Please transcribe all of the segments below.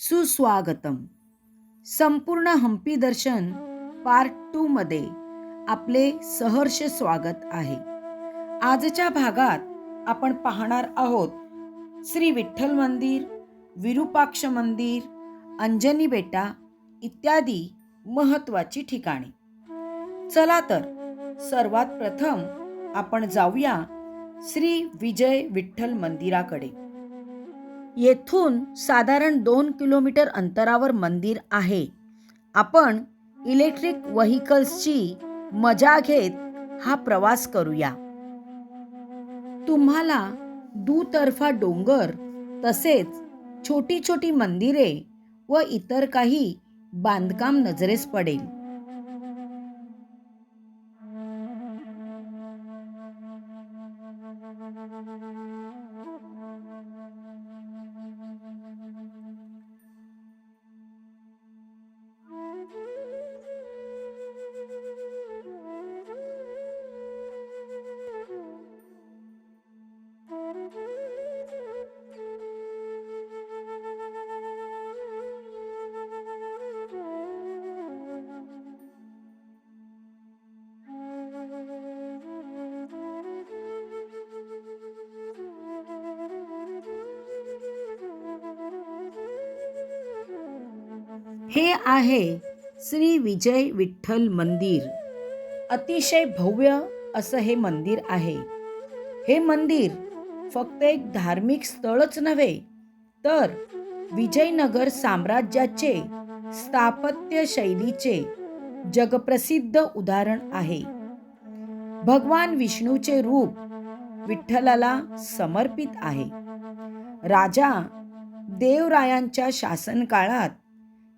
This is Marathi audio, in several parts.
सुस्वागतम. संपूर्ण हम्पी दर्शन पार्ट टू मध्ये आपले सहर्ष स्वागत आहे. आजच्या भागात आपण पाहणार आहोत श्री विठ्ठल मंदिर विरूपाक्ष मंदिर अंजनी बेटा इत्यादी महत्वाची ठिकाणे. चला तर सर्वात प्रथम आपण जाऊया श्री विजय विठ्ठल मंदिराकडे. येथून साधारण दोन किलोमीटर अंतरावर मंदिर आहे. आपण इलेक्ट्रिक व्हेकल्सची मजा घेत हा प्रवास करूया. तुम्हाला दुतर्फा डोंगर तसेच छोटी छोटी मंदिरे व इतर काही बांधकाम नजरेस पडेल. हे आहे श्री विजय विठ्ठल मंदिर. अतिशय भव्य असं हे मंदिर आहे. हे मंदिर फक्त एक धार्मिक स्थळच नव्हे तर विजयनगर साम्राज्याचे स्थापत्य शैलीचे जगप्रसिद्ध उदाहरण आहे. भगवान विष्णूचे रूप विठ्ठलाला समर्पित आहे. राजा देवरायांच्या शासनकाळात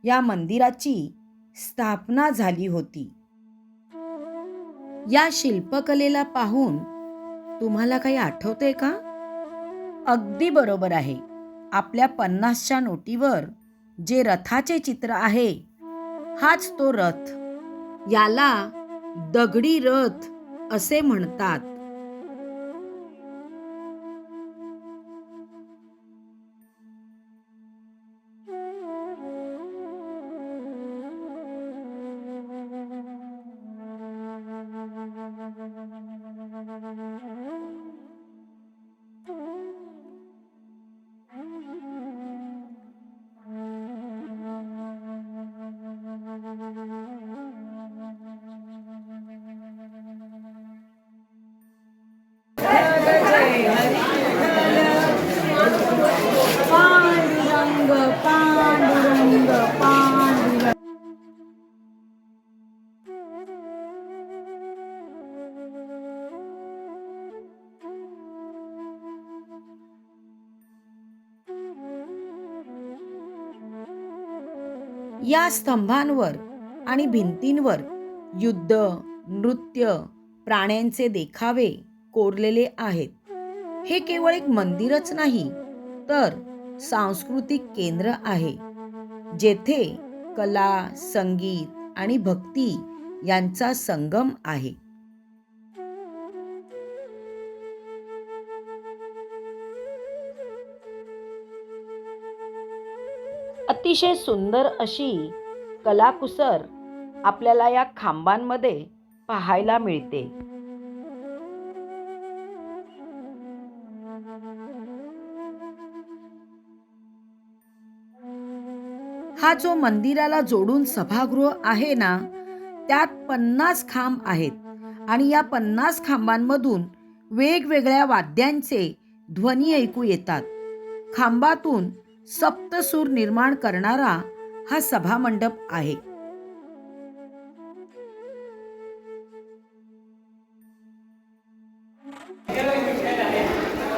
या मंदिराची स्थापना झाली होती. या शिल्पकलेला पाहून तुम्हाला काही आठवते का? अगदी बरोबर आहे. आपल्या पन्नासच्या नोटीवर जे रथाचे चित्र आहे हाच तो रथ. याला दगडी रथ असे म्हणतात. या स्तंभांवर आणि भिंतींवर युद्ध नृत्य प्राण्यांचे देखावे कोरलेले आहेत. हे केवळ एक मंदिरच नाही तर सांस्कृतिक केंद्र आहे जेथे कला संगीत आणि भक्ती यांचा संगम आहे. अतिशय सुंदर अशी कलाकुसर आपल्याला या खांबांमध्ये पाहायला मिळते. हा जो मंदिराला जोडून सभागृह आहे ना त्यात पन्नास खांब आहेत आणि या पन्नास खांबांमधून वेगवेगळ्या वाद्यांचे ध्वनी ऐकू येतात. खांबातून सप्तसूर निर्माण करणारा हा सभामंडप आहे.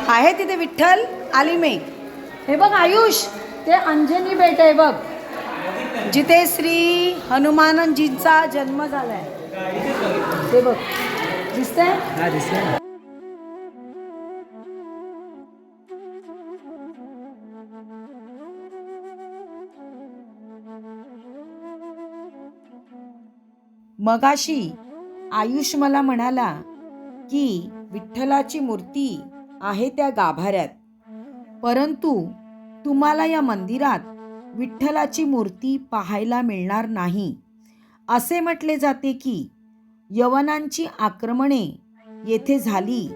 आहे तिथे विठ्ठल आली मे. हे बघ आयुष ते अंजनी बेट आहे बघ. जिथे श्री हनुमानजींचा जन्म झालाय. ते बघ. दिसतंय? मगाशी आयुष मला म्हणाला की विठ्ठलाची मूर्ती आहे त्या गाभाऱ्यात. परंतु तुम्हाला या मंदिरात विठ्ठलाची मूर्ती पाहायला मिळणार नाही. असे म्हटले जाते की यवनांची आक्रमणे येथे झाली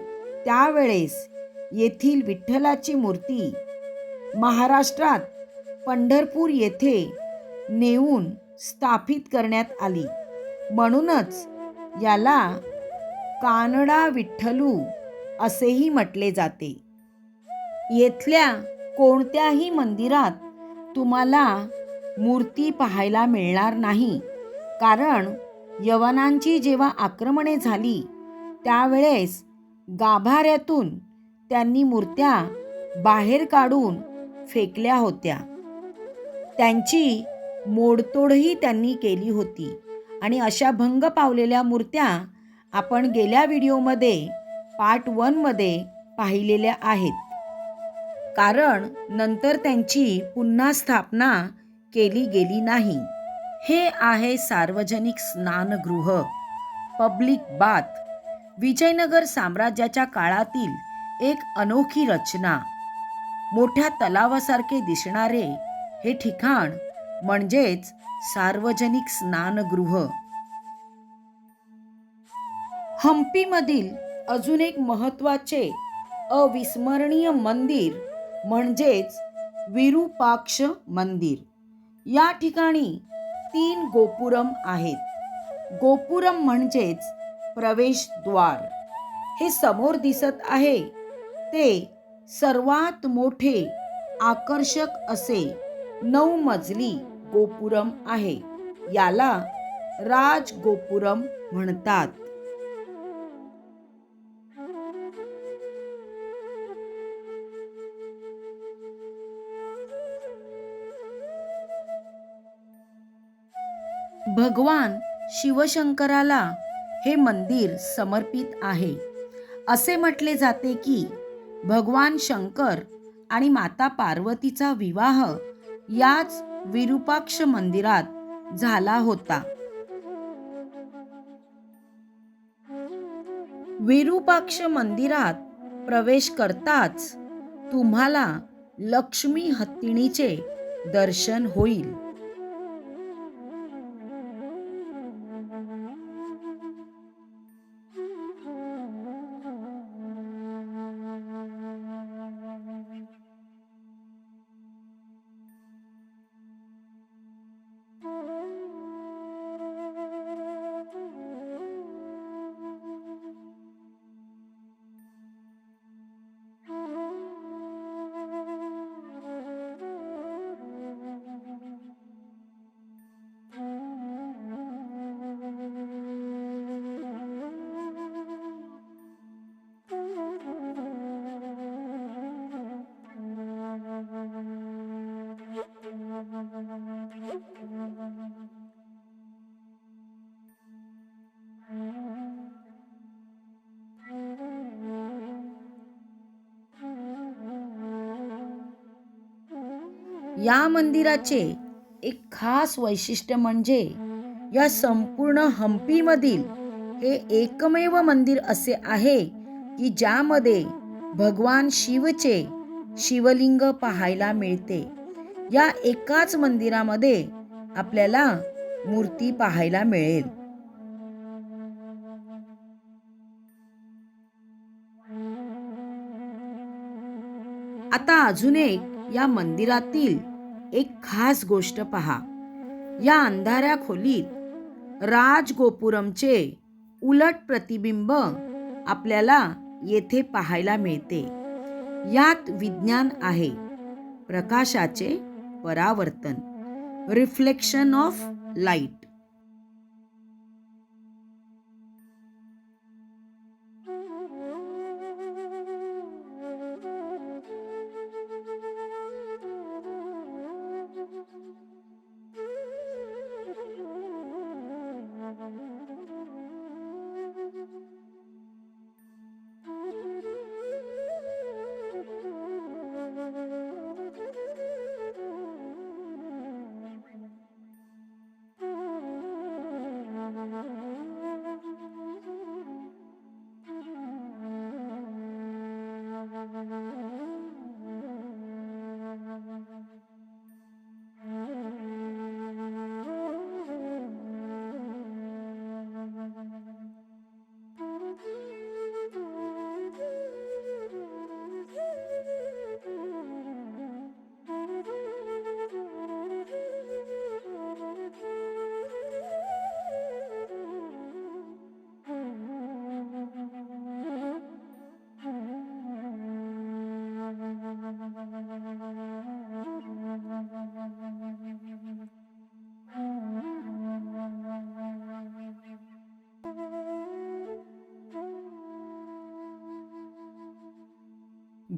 त्यावेळेस येथील विठ्ठलाची मूर्ती महाराष्ट्रात पंढरपूर येथे नेऊन स्थापित करण्यात आली. म्हणूनच याला कानडा विठ्ठलू असेही म्हटले जाते. येथल्या कोणत्याही मंदिरात तुम्हाला मूर्ती पाहायला मिळणार नाही. कारण यवनांची जेव्हा आक्रमणे झाली त्यावेळेस गाभाऱ्यातून त्यांनी मूर्त्या बाहेर काढून फेकल्या होत्या. त्यांची मोडतोडही त्यांनी केली होती. आणि अशा भंग पावलेल्या मूर्त्या आपण गेल्या व्हिडिओमध्ये पार्ट वनमध्ये पाहिलेल्या आहेत. कारण नंतर त्यांची पुन्हा स्थापना केली गेली नाही. हे आहे सार्वजनिक स्नानगृह पब्लिक बाथ विजयनगर साम्राज्याच्या काळातील एक अनोखी रचना. मोठ्या तलावासारखे दिसणारे हे ठिकाण म्हणजेच सार्वजनिक स्नानगृह. हम्पीमधील अजून एक महत्त्वाचे अविस्मरणीय मंदिर म्हणजेच विरूपाक्ष मंदिर. या ठिकाणी तीन गोपुरम आहेत. गोपुरम म्हणजेच प्रवेशद्वार हे समोर दिसत आहे. ते सर्वात मोठे आकर्षक असे नऊ मजली गोपुरम आहे. याला राजगोपुरम म्हणतात. भगवान शिवशंकराला हे मंदिर समर्पित आहे. असे म्हटले जाते की भगवान शंकर आणि माता पार्वतीचा विवाह याच विरूपाक्ष मंदिरात झाला होता. विरूपाक्ष मंदिरात प्रवेश करताच तुम्हाला लक्ष्मी हत्तीणीचे दर्शन होईल. या मंदिराचे एक खास वैशिष्ट्य म्हणजे या संपूर्ण हम्पीमधील हे एकमेव मंदिर असे आहे की ज्यामध्ये भगवान शिवचे शिवलिंग पाहायला मिळते. या एकाच मंदिरामध्ये आपल्याला मूर्ती पाहायला मिळेल. आता अजून एक या मंदिरातील एक खास गोष्ट पहा. या अंधाऱ्या खोलीत राजगोपुरमचे उलट प्रतिबिंब आपल्याला येथे पाहायला मिळते. यात विज्ञान आहे. प्रकाशाचे परावर्तन. Reflection of light.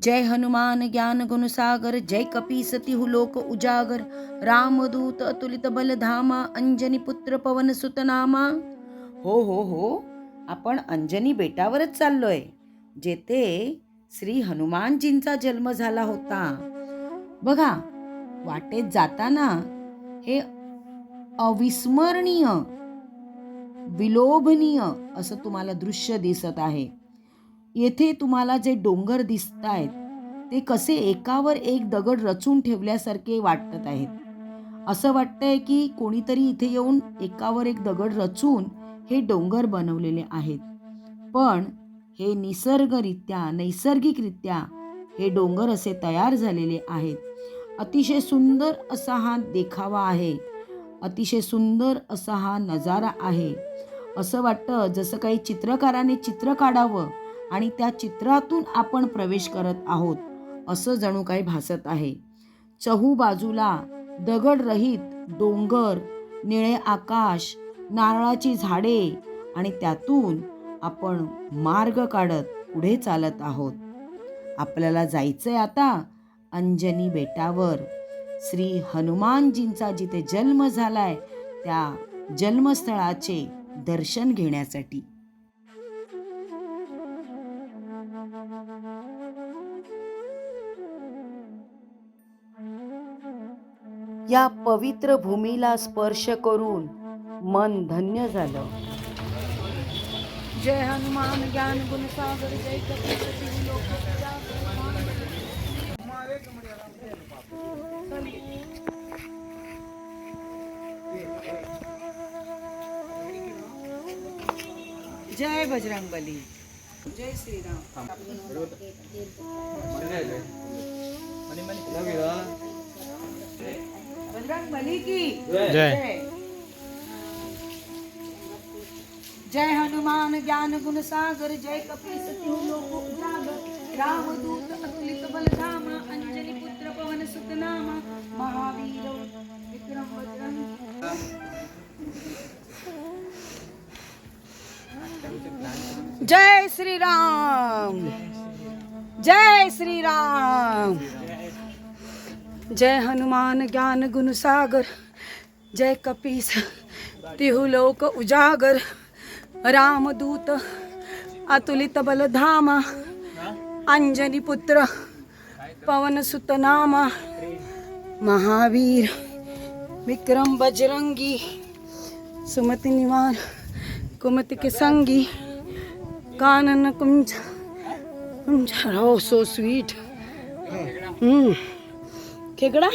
जय हनुमान ज्ञान गुण सागर जय कपीसती लोक उजागर रामदूत अतुलित बलधामा अंजनी पुत्र पवन सुतनामा. हो हो हो आपण अंजनी बेटावरच चाललोय जेथे श्री हनुमानजींचा जन्म झाला होता. बघा वाटेत जाताना हे अविस्मरणीय विलोभनीय असं तुम्हाला दृश्य दिसत आहे. येथे तुम्हाला जे डोंगर दिसत आहेत ते कसे एकावर एक दगड रचून ठेवल्यासारखे वाटत आहेत. असं वाटतंय की कोणीतरी इथे येऊन एकावर एक दगड रचून हे डोंगर बनवलेले आहेत. पण हे निसर्गरित्या नैसर्गिकरित्या हे डोंगर असे तयार झालेले आहेत. अतिशय सुंदर असा हा देखावा आहे. अतिशय सुंदर असा हा नजारा आहे. असं वाटतं जसं काही चित्रकाराने चित्र काढावं आणि त्या चित्रातून आपण प्रवेश करत आहोत असं जणू काही भासत आहे. चहू बाजूला दगडरहित डोंगर निळे आकाश नारळाची झाडे आणि त्यातून आपण मार्ग काढत पुढे चालत आहोत. आपल्याला जायचंय आता अंजनी बेटावर. श्री हनुमानजींचा जिथे जन्म झालाय त्या जन्मस्थळाचे दर्शन घेण्यासाठी. या पवित्र भूमीला स्पर्श करून मन धन्य झालं. जय हनुमान ज्ञान गुण सागर जय जय बजरंग बली जय श्रीराम। बजरंग बली की। जय। जय हनुमान ज्ञान गुण सागर जय कपीस बलधाम पुत्र पवन सुत नाम महावीर विक्रम बजरंग। जय श्री राम जय श्री राम। जय हनुमान ज्ञान गुण सागर जय कपीस लोक उजागर रामदूत अतुलित बलधामा अंजनी पुत्र पवन सुतनामा महावीर विक्रम बजरंगी सुमति निवार कुमति के संगी कानन कुंज कुंज रो सो स्वीट हम्म। खेकड़ा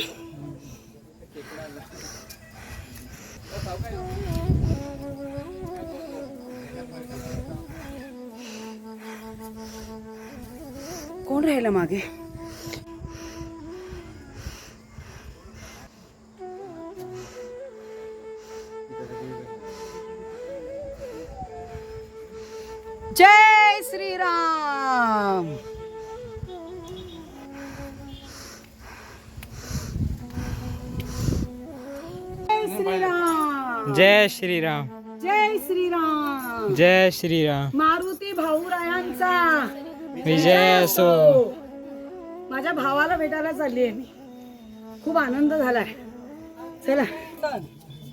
कोण राहिलं मागे श्रीराम. जय श्रीराम. जय श्रीराम. मारुती भाऊरायांचा विजय असो. माझ्या भावाला भेटायला चालली आहे मी. खूप आनंद झालाय. चला.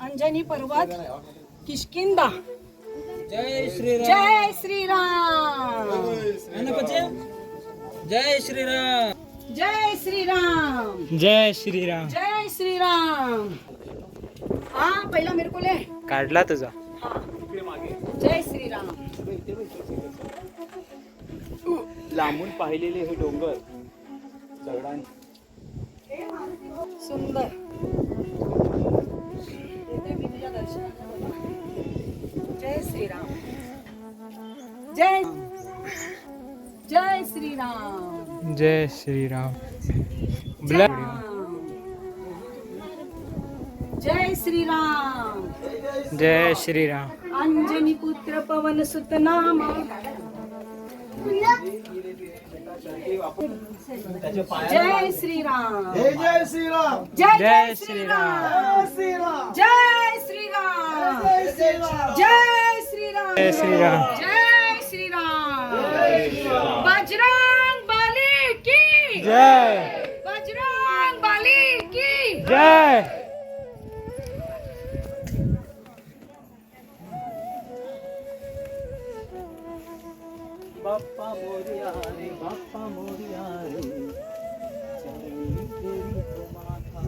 अंजनी पर्वत किशकिंदा जय श्रीराम. जय श्रीराम. जय श्रीराम. जय श्रीराम. जय श्रीराम. जय श्रीराम. हा पहिला मेरे को ले काढला तुझा. जय श्रीराम. लांबून पाहिलेले हे डोंगर दगडां सुंदर. येते मी तुझ्या दर्शनाला बाबा. जय श्रीराम. जय जय श्रीराम. जय श्रीराम. ब्लड जय श्रीराम जय श्रीराम अंजनी पुत्र पवन सुत नाम जय श्रीराम जय श्रीराम जय श्रीराम जय श्रीराम जय श्रीराम जय श्रीराम जय श्रीराम जय श्रीराम बजरंग बली की जय बजरंग बली की जय बाप्पा मोरिया रे बाप्पा मोरिया रे चरणी तेरी तो माथा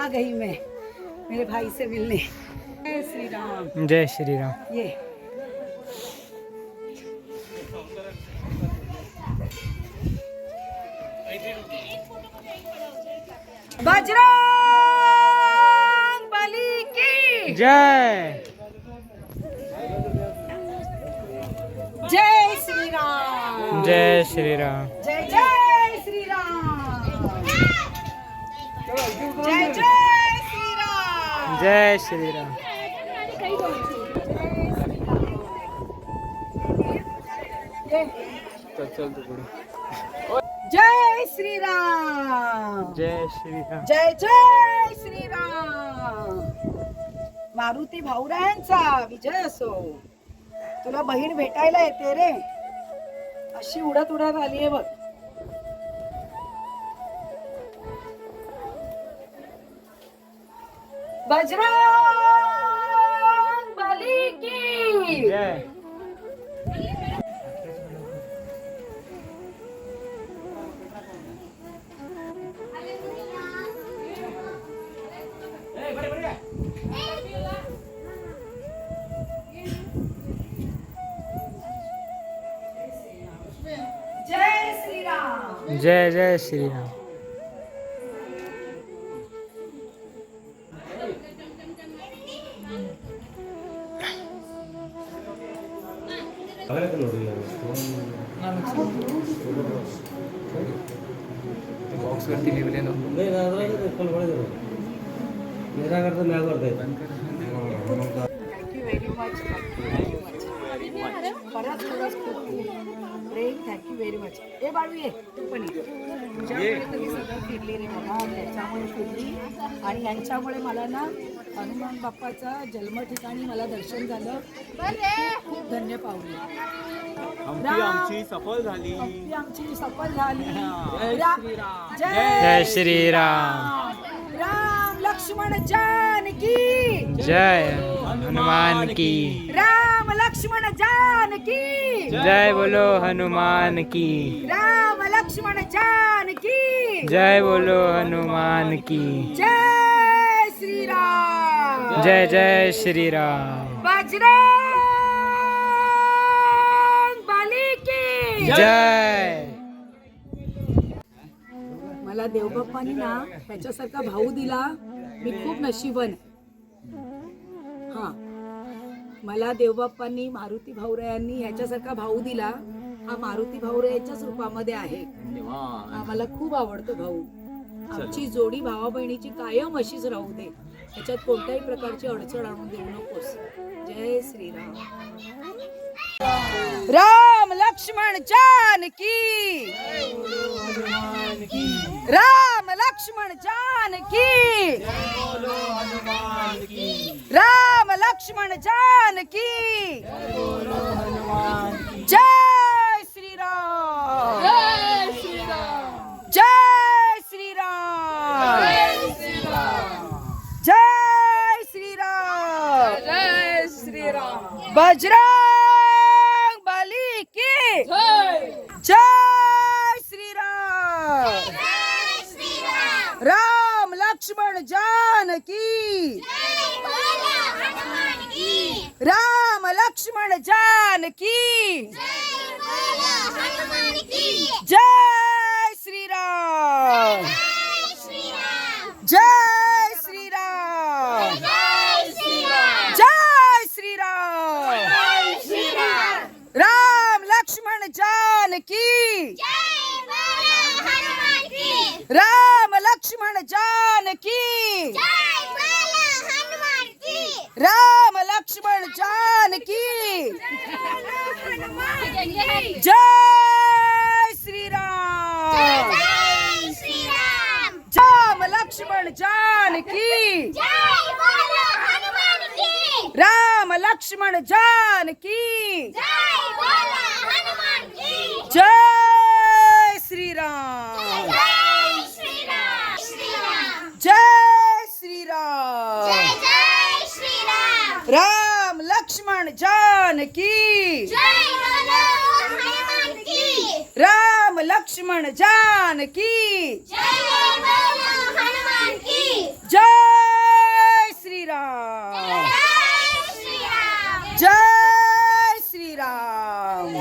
आ गई मैं मेरे भाई से मिलने। जय श्री राम जय श्री राम ये। बजरंग बली की। जय जय। जय श्री राम जय जय श्री राम जय जय श्री राम जय जय श्री राम जय श्री राम जय जय श्री राम मारुती भाऊरायांचा विजय असो. तुला बहीण भेटायला येते रे. अशी उडत उडत आली आहे बघ. बजरंग बली की. जय जय श्री राम बॉक्सवरती लिहिलेलं थँक्यू व्हेरी मच परत खरंच खूप खूप प्रेम थँक्यू व्हेरी मच ए बाळू ये. तू पण ये. तुझ्यामुळे तर मी सगळं फिरली रे बाबा. त्याच्यामुळे फिरली. आणि यांच्यामुळे मला ना हनुमान बाप्पाचा जन्म ठिकाणी मला दर्शन झालं. खूप खूप धन्य पावली. आमची आमची सफल झाली. आमची सफल झाली. जय श्रीराम. जय जय श्री राम. राम लक्ष्मण जानकी. जय हनुमान की. राम. लक्ष्मण जानकी। जय बोलो हनुमान की। राम लक्ष्मण जानकी। जय बोलो हनुमान की। जय श्री राम जय जय श्री राम बजरंग बली की। जय। मला देवबाप्पानी ना ह्याच्यासारखा भाऊ दिला. मी खूप नशिबन. हा. मला देवबाप्पांनी मारुती भाऊरायांनी ह्याच्यासारखा भाऊ दिला. हा मारुती भाऊरायाच्याच रूपामध्ये आहे. हा मला खूप आवडतो भाऊ. आमची जोडी भावा बहिणीची कायम अशीच राहू दे. त्याच्यात कोणत्याही प्रकारची अडचण आणून देऊ नकोस. जय श्रीराम. राम लक्ष्मण जानकी। राम लक्ष्मण जानकी। राम लक्ष्मण जानकी। जय जय श्रीराम। जय श्रीराम। जय श्रीराम। जय श्रीराम। बजरंग बली की जय श्रीराम! राम लक्ष्मण जानकी! राम लक्ष्मण जानकी! जय श्रीराम जय श्रीराम जय श्रीराम राम लक्ष्मण जानकी राम लक्ष्मण जानकी राम लक्ष्मण जानकी। जय श्रीराम। राम लक्ष्मण जानकी। राम लक्ष्मण जानकी। जय श्रीराम जय श्रीराम श्रीराम जय श्रीराम जय जय श्रीराम राम लक्ष्मण जानकी। जय बोलो हनुमान की। राम लक्ष्मण जानकी। जय बोलो हनुमान की। जय श्रीराम। जय श्रीराम। जय श्रीराम। जय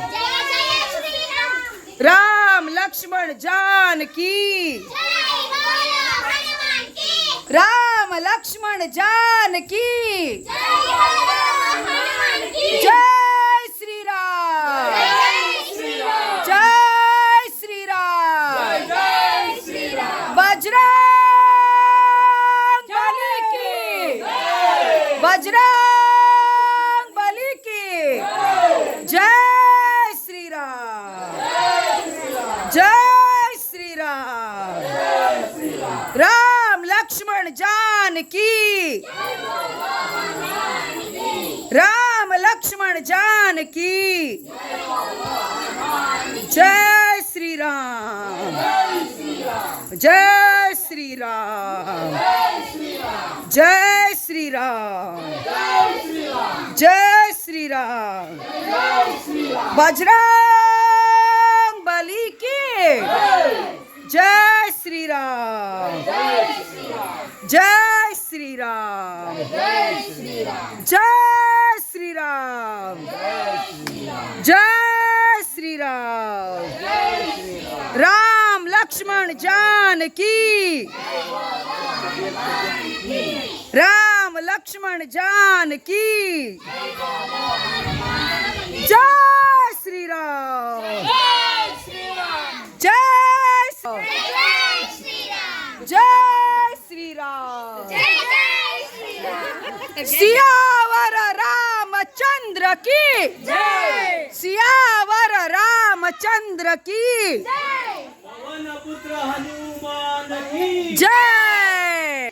जय श्रीराम। राम लक्ष्मण जानकी। जय बोलो हनुमान की। राम लक्ष्मण जानकी जय बोलो हनुमान की जय श्रीराम जय श्रीराम जय श्रीराम जय श्रीराम बजरंग बली की बजरंग बली की जय श्रीराम जय श्रीराम राम लक्ष्मण जानकी राम लक्ष्मण जानकी जय श्रीराम जय श्रीराम जय श्रीराम जय श्रीराम। बजरंग बली के। जय श्रीराम। जय श्रीराम। जय श्रीराम। जय श्रीराम। राम लक्ष्मण जानकी। की लक्ष्मण जानकी जय श्रीराम। जय जय जय श्रीराम। सियावर रामचंद्र की। जय सियावर रामचंद्र की। पवन पुत्र हनुमान की। जय।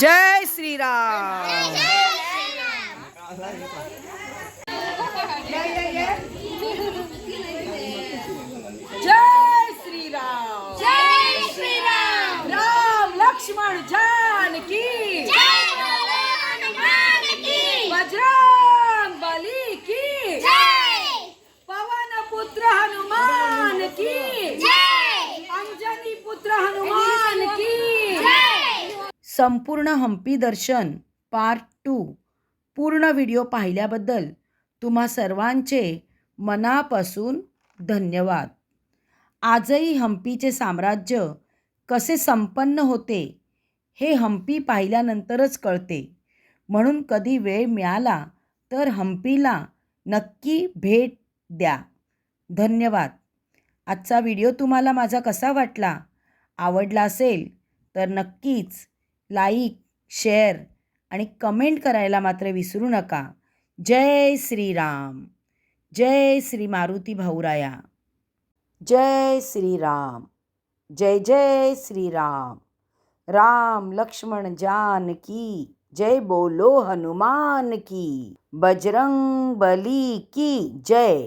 जय श्रीराम. जय श्रीराम. जय श्रीराम. जय राम लक्ष्मण जानकी जय बोलो हनुमान की बजरंग बली की जय पवन पुत्र हनुमान की जय अंजनी पुत्र हनुमान की जय संपूर्ण हम्पी दर्शन पार्ट टू पूर्ण व्हिडिओ पाहिल्याबद्दल तुम्हा सर्वांचे मनापासून धन्यवाद. आजही हम्पीचे साम्राज्य कसे संपन्न होते हे हम्पी पाहिल्यानंतरच कळते. म्हणून कधी वेळ मिळाला तर हम्पीला नक्की भेट द्या. धन्यवाद. आजचा व्हिडिओ तुम्हाला माझा कसा वाटला आवडला असेल तर नक्कीच लाईक शेअर आणि कमेंट करायला मात्र विसरू नका. जय श्रीराम. जय श्री मारुती भाऊराया. जय श्रीराम. जय जय श्रीराम. राम लक्ष्मण जान की जय बोलो हनुमान की. बजरंग बली की जय.